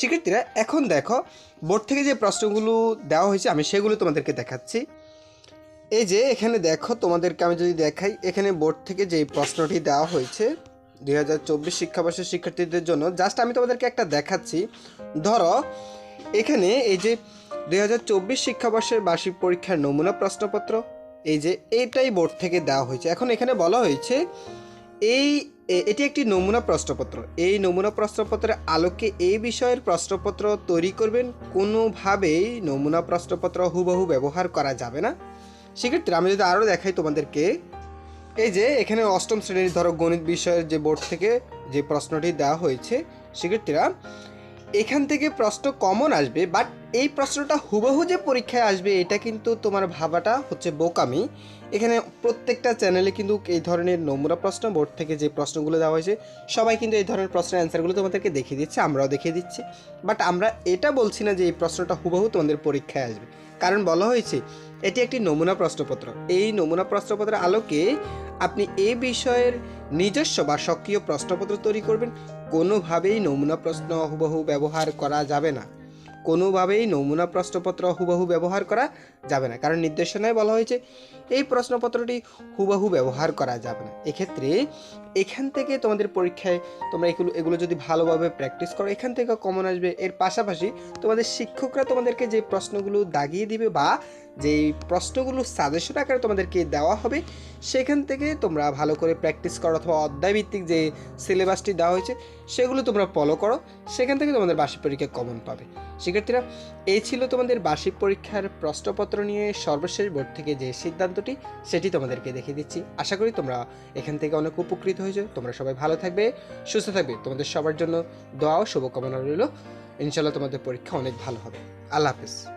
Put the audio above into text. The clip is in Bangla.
শিক্ষার্থীরা, এখন দেখো, বোর্ড থেকে যে প্রশ্নগুলো দেওয়া হয়েছে, আমি সেগুলো তোমাদেরকে দেখাচ্ছি। এই যে, এখানে দেখো, তোমাদেরকে আমি যদি দেখাই, এখানে বোর্ড থেকে যে প্রশ্নটি দেওয়া হয়েছে, দুই হাজার চব্বিশ শিক্ষাবর্ষের শিক্ষার্থীদের জন্য, জাস্ট আমি তোমাদেরকে একটা দেখাচ্ছি। ধরো, এখানে এই যে, দুই হাজার চব্বিশ শিক্ষাবর্ষের বার্ষিক পরীক্ষার নমুনা প্রশ্নপত্র, এই যে এইটাই বোর্ড থেকে দেওয়া হয়েছে। এখন এখানে বলা হয়েছে এই এটি একটি নমুনা প্রশ্নপত্র। এই নমুনা প্রশ্নপত্রের আলোকে এই বিষয়ের প্রশ্নপত্র তৈরি করবেন, কোনোভাবেই নমুনা প্রশ্নপত্র হুবহু ব্যবহার করা যাবে না। সেক্ষেত্রে আমি যদি আরও দেখাই তোমাদেরকে, এই যে এখানে অষ্টম শ্রেণির ধরো গণিত বিষয়ের যে বোর্ড থেকে যে প্রশ্নটি দেওয়া হয়েছে শিক্ষার্থীরা এখান থেকে প্রশ্ন কমন আসবে বাট এই প্রশ্নটা হুবহু যে পরীক্ষায় আসবে, এটা কিন্তু তোমার ভাবাটা হচ্ছে বোকামি। এখানে প্রত্যেকটা চ্যানেলে কিন্তু এই ধরনের নমুনা প্রশ্ন, বোর্ড থেকে যে প্রশ্নগুলো দেওয়া হয়েছে, সবাই কিন্তু এই ধরনের প্রশ্নের অ্যান্সারগুলো তোমাদেরকে দেখিয়ে দিচ্ছে, আমরাও দেখিয়ে দিচ্ছি। বাট আমরা এটা বলছি না যে এই প্রশ্নটা হুবহু তোমাদের পরীক্ষায় আসবে। কারণ বলা হয়েছে, এটি একটি নমুনা প্রশ্নপত্র। এই নমুনা প্রশ্নপত্রের আলোকে আপনি এ বিষয়ের নিজস্ব বা সক্রিয় প্রশ্নপত্র তৈরি করবেন। কোনোভাবেই নমুনা প্রশ্ন হুবহু ব্যবহার করা যাবে না। কোনোভাবেই নমুনা প্রশ্নপত্র হুবহু ব্যবহার করা যাবে না। কারণ নির্দেশনায় বলা হয়েছে, এই প্রশ্নপত্রটি হুবহু ব্যবহার করা যাবে না। এক্ষেত্রে এখান থেকে তোমাদের পরীক্ষায় তোমরা এগুলো এগুলো যদি ভালোভাবে প্র্যাকটিস করো, এখান থেকে কমন আসবে। এর পাশাপাশি তোমাদের শিক্ষকরা তোমাদেরকে যে প্রশ্নগুলো দাগিয়ে দিবে বা যেই প্রশ্নগুলো সাজেশন আকারে তোমাদেরকে দেওয়া হবে, সেখান থেকে তোমরা ভালো করে প্র্যাকটিস করো অথবা অধ্যায়ভিত্তিক যে সিলেবাসটি দেওয়া হয়েছে, সেগুলো তোমরা ফলো করো, সেখান থেকে তোমাদের বার্ষিক পরীক্ষা কমন পাবে। শিক্ষার্থীরা, এই ছিল তোমাদের বার্ষিক পরীক্ষার প্রশ্নপত্র নিয়ে সর্বশেষ বোর্ড থেকে যে সিদ্ধান্তটি, সেটি তোমাদেরকে দেখিয়ে দিচ্ছি। আশা করি তোমরা এখান থেকে অনেক উপকৃত হয়েছো। তোমরা সবাই ভালো থাকবে, সুস্থ থাকবে। তোমাদের সবার জন্য দোয়া ও শুভকামনা রইল। ইনশাল্লাহ তোমাদের পরীক্ষা অনেক ভালো হবে। আল্লাহ হাফিজ।